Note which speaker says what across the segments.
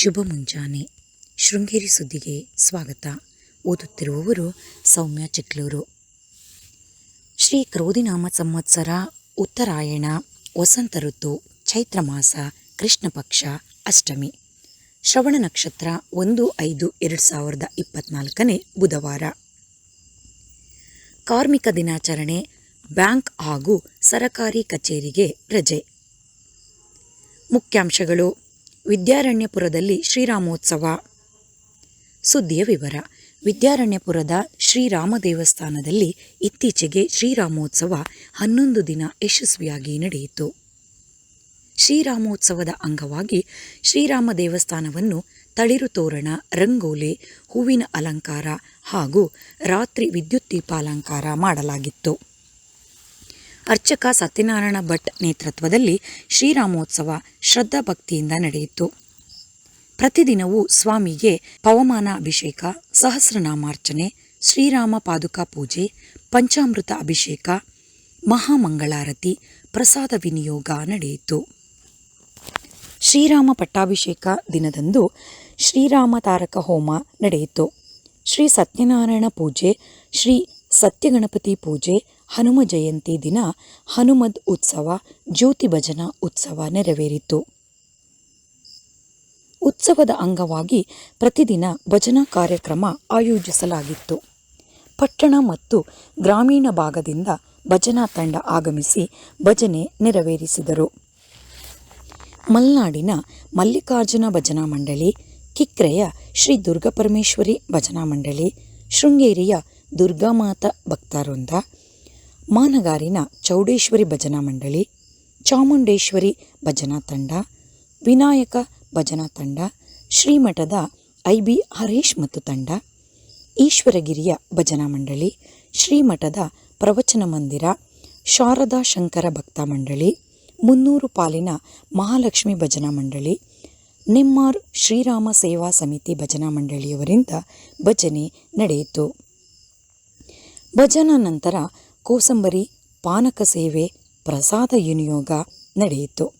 Speaker 1: ಶುಭ ಮುಂಜಾನೆ. ಶೃಂಗೇರಿ ಸುದ್ದಿಗೆ ಸ್ವಾಗತ. ಓದುತ್ತಿರುವವರು ಸೌಮ್ಯ ಚಿಕ್ಲೂರು. ಶ್ರೀ ಕ್ರೋಧಿನಾಮ ಸಂವತ್ಸರ, ಉತ್ತರಾಯಣ, ವಸಂತ ಋತು, ಚೈತ್ರ ಮಾಸ, ಕೃಷ್ಣ ಪಕ್ಷ, ಅಷ್ಟಮಿ. ಶ್ರವಣ ನಕ್ಷತ್ರ ಒಂದು ಐದು ಎರಡು ಸಾವಿರದ ಇಪ್ಪತ್ನಾಲ್ಕನೇ ಬುಧವಾರ. ಕಾರ್ಮಿಕ ದಿನಾಚರಣೆ, ಬ್ಯಾಂಕ್ ಹಾಗೂ ಸರಕಾರಿ ಕಚೇರಿಗೆ ರಜೆ. ಮುಖ್ಯಾಂಶಗಳು ವಿದ್ಯಾರಣ್ಯಪುರದಲ್ಲಿ ಶ್ರೀರಾಮೋತ್ಸವ. ಸುದ್ದಿಯ ವಿವರ, ವಿದ್ಯಾರಣ್ಯಪುರದ ಶ್ರೀರಾಮ ದೇವಸ್ಥಾನದಲ್ಲಿ ಇತ್ತೀಚೆಗೆ ಶ್ರೀರಾಮೋತ್ಸವ ಹನ್ನೊಂದು ದಿನ ಯಶಸ್ವಿಯಾಗಿ ನಡೆಯಿತು. ಶ್ರೀರಾಮೋತ್ಸವದ ಅಂಗವಾಗಿ ಶ್ರೀರಾಮ ದೇವಸ್ಥಾನವನ್ನು ತಳಿರು ತೋರಣ, ರಂಗೋಲಿ, ಹೂವಿನ ಅಲಂಕಾರ ಹಾಗೂ ರಾತ್ರಿ ವಿದ್ಯುತ್ ದೀಪಾಲಂಕಾರ ಮಾಡಲಾಗಿತ್ತು. ಅರ್ಚಕ ಸತ್ಯನಾರಾಯಣ ಭಟ್ ನೇತೃತ್ವದಲ್ಲಿ ಶ್ರೀರಾಮೋತ್ಸವ ಶ್ರದ್ಧಾಭಕ್ತಿಯಿಂದ ನಡೆಯಿತು. ಪ್ರತಿದಿನವೂ ಸ್ವಾಮಿಗೆ ಪವಮಾನ ಅಭಿಷೇಕ, ಸಹಸ್ರನಾಮಾರ್ಚನೆ, ಶ್ರೀರಾಮ ಪಾದುಕಾ ಪೂಜೆ, ಪಂಚಾಮೃತ ಅಭಿಷೇಕ, ಮಹಾಮಂಗಳಾರತಿ, ಪ್ರಸಾದ ವಿನಿಯೋಗ ನಡೆಯಿತು. ಶ್ರೀರಾಮ ಪಟ್ಟಾಭಿಷೇಕ ದಿನದಂದು ಶ್ರೀರಾಮ ತಾರಕ ಹೋಮ ನಡೆಯಿತು. ಶ್ರೀ ಸತ್ಯನಾರಾಯಣ ಪೂಜೆ, ಶ್ರೀ ಸತ್ಯಗಣಪತಿ ಪೂಜೆ ಹನುಮ ಜಯಂತಿ ದಿನ ಹನುಮದ್ ಉತ್ಸವ, ಜ್ಯೋತಿ ಭಜನಾ ಉತ್ಸವ ನೆರವೇರಿತು. ಉತ್ಸವದ ಅಂಗವಾಗಿ ಪ್ರತಿದಿನ ಭಜನಾ ಕಾರ್ಯಕ್ರಮ ಆಯೋಜಿಸಲಾಗಿತ್ತು. ಪಟ್ಟಣ ಮತ್ತು ಗ್ರಾಮೀಣ ಭಾಗದಿಂದ ಭಜನಾ ತಂಡ ಆಗಮಿಸಿ ಭಜನೆ ನೆರವೇರಿಸಿದರು. ಮಲ್ನಾಡಿನ ಮಲ್ಲಿಕಾರ್ಜುನ ಭಜನಾ ಮಂಡಳಿ, ಕಿಕ್ರೆಯ ಶ್ರೀ ದುರ್ಗಾಪರಮೇಶ್ವರಿ ಭಜನಾ ಮಂಡಳಿ, ಶೃಂಗೇರಿಯ ದುರ್ಗಾಮಾತ ಭಕ್ತವೃಂದ ಮಾನಗಾರಿನ ಚೌಡೇಶ್ವರಿ ಭಜನಾ ಮಂಡಳಿ, ಚಾಮುಂಡೇಶ್ವರಿ ಭಜನಾ ತಂಡ, ವಿನಾಯಕ ಭಜನಾ ತಂಡ, ಶ್ರೀಮಠದ ಐ ಬಿ ಹರೀಶ್ ಮತ್ತು ತಂಡ, ಈಶ್ವರಗಿರಿಯ ಭಜನಾ ಮಂಡಳಿ, ಶ್ರೀಮಠದ ಪ್ರವಚನ ಮಂದಿರ, ಶಾರದಾ ಶಂಕರ ಭಕ್ತ ಮಂಡಳಿ, ಮುನ್ನೂರು ಪಾಲಿನ ಮಹಾಲಕ್ಷ್ಮಿ ಭಜನಾ ಮಂಡಳಿ, ನೆಮ್ಮಾರ್ ಶ್ರೀರಾಮ ಸೇವಾ ಸಮಿತಿ ಭಜನಾ ಮಂಡಳಿಯವರಿಂದ ಭಜನೆ ನಡೆಯಿತು. ಭಜನಾ ನಂತರ ಕೋಸಂಬರಿ, ಪಾನಕ ಸೇವೆ, ಪ್ರಸಾದ ವಿನಿಯೋಗ ನಡೆಯಿತು.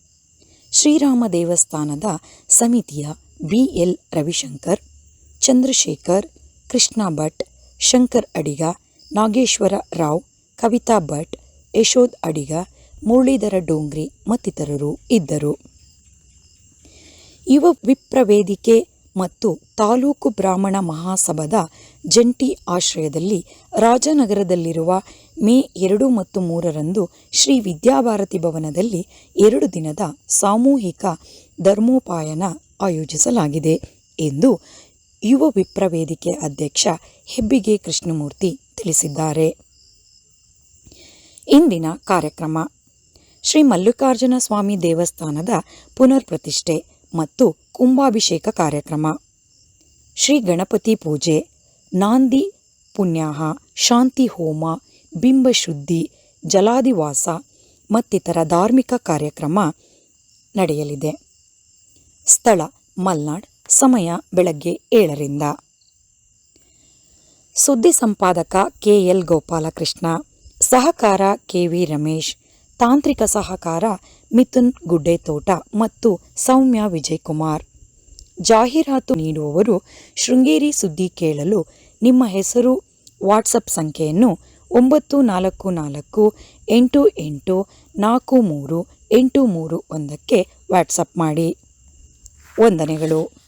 Speaker 1: ಶ್ರೀರಾಮ ದೇವಸ್ಥಾನದ ಸಮಿತಿಯ ಬಿ. ಎಲ್. ರವಿಶಂಕರ್, ಚಂದ್ರಶೇಖರ್, ಕೃಷ್ಣ ಭಟ್, ಶಂಕರ್ ಅಡಿಗ, ನಾಗೇಶ್ವರ ರಾವ್, ಕವಿತಾ ಭಟ್ ಯಶೋದ್ ಅಡಿಗ, ಮುರಳೀಧರ ಡೋಂಗ್ರಿ ಮತ್ತಿತರರು ಇದ್ದರು. ಯುವ ವಿಪ್ರ ವೇದಿಕೆ ಮತ್ತು ತಾಲೂಕು ಬ್ರಾಹ್ಮಣ ಮಹಾಸಭಾದ ಜಂಟಿ ಆಶ್ರಯದಲ್ಲಿ ರಾಜನಗರದಲ್ಲಿರುವ ಮೇ ಎರಡು ಮತ್ತು ಮೂರರಂದು ಶ್ರೀ ವಿದ್ಯಾಭಾರತಿ ಭವನದಲ್ಲಿ ಎರಡು ದಿನದ ಸಾಮೂಹಿಕ ಧರ್ಮೋಪಾಯನ ಆಯೋಜಿಸಲಾಗಿದೆ ಎಂದು ಯುವ ವಿಪ್ರ ವೇದಿಕೆ ಅಧ್ಯಕ್ಷ ಹೆಬ್ಬಿಗೆ ಕೃಷ್ಣಮೂರ್ತಿ ತಿಳಿಸಿದ್ದಾರೆ. ಇಂದಿನ ಕಾರ್ಯಕ್ರಮ. ಶ್ರೀ ಮಲ್ಲಿಕಾರ್ಜುನ ಸ್ವಾಮಿ ದೇವಸ್ಥಾನದ ಪುನರ್ ಪ್ರತಿಷ್ಠೆ ಮತ್ತು ಕುಂಭಾಭಿಷೇಕ ಕಾರ್ಯಕ್ರಮ. ಶ್ರೀ ಗಣಪತಿ ಪೂಜೆ, ನಾಂದಿ ಪುಣ್ಯಾಹ, ಶಾಂತಿ ಹೋಮ ಬಿಂಬಶುದ್ಧಿ ಜಲಾದಿವಾಸ ಮತ್ತಿತರ ಧಾರ್ಮಿಕ ಕಾರ್ಯಕ್ರಮ ನಡೆಯಲಿದೆ. ಸ್ಥಳ ಮಲ್ನಾಡ್, ಸಮಯ ಬೆಳಗ್ಗೆ ಏಳರಿಂದ. ಸುದ್ದಿ ಸಂಪಾದಕ ಕೆ ಎಲ್ ಗೋಪಾಲಕೃಷ್ಣ, ಸಹಕಾರ ಕೆವಿ ರಮೇಶ್ ತಾಂತ್ರಿಕ ಸಹಕಾರ, ಮಿಥುನ್ ಗುಡ್ಡೆತೋಟ ಮತ್ತು ಸೌಮ್ಯ ವಿಜಯಕುಮಾರ್. ಜಾಹೀರಾತು ನೀಡುವವರು ಶೃಂಗೇರಿ ಸುದ್ದಿ ಕೇಳಲು ನಿಮ್ಮ ಹೆಸರು, ವಾಟ್ಸಪ್ ಸಂಖ್ಯೆಯನ್ನು ಒಂಬತ್ತು ನಾಲ್ಕು ನಾಲ್ಕು ಎಂಟು ಎಂಟು ನಾಲ್ಕು ಮೂರು ಎಂಟು ಮೂರು ಒಂದಕ್ಕೆ ವಾಟ್ಸಪ್ ಮಾಡಿ. ವಂದನೆಗಳು.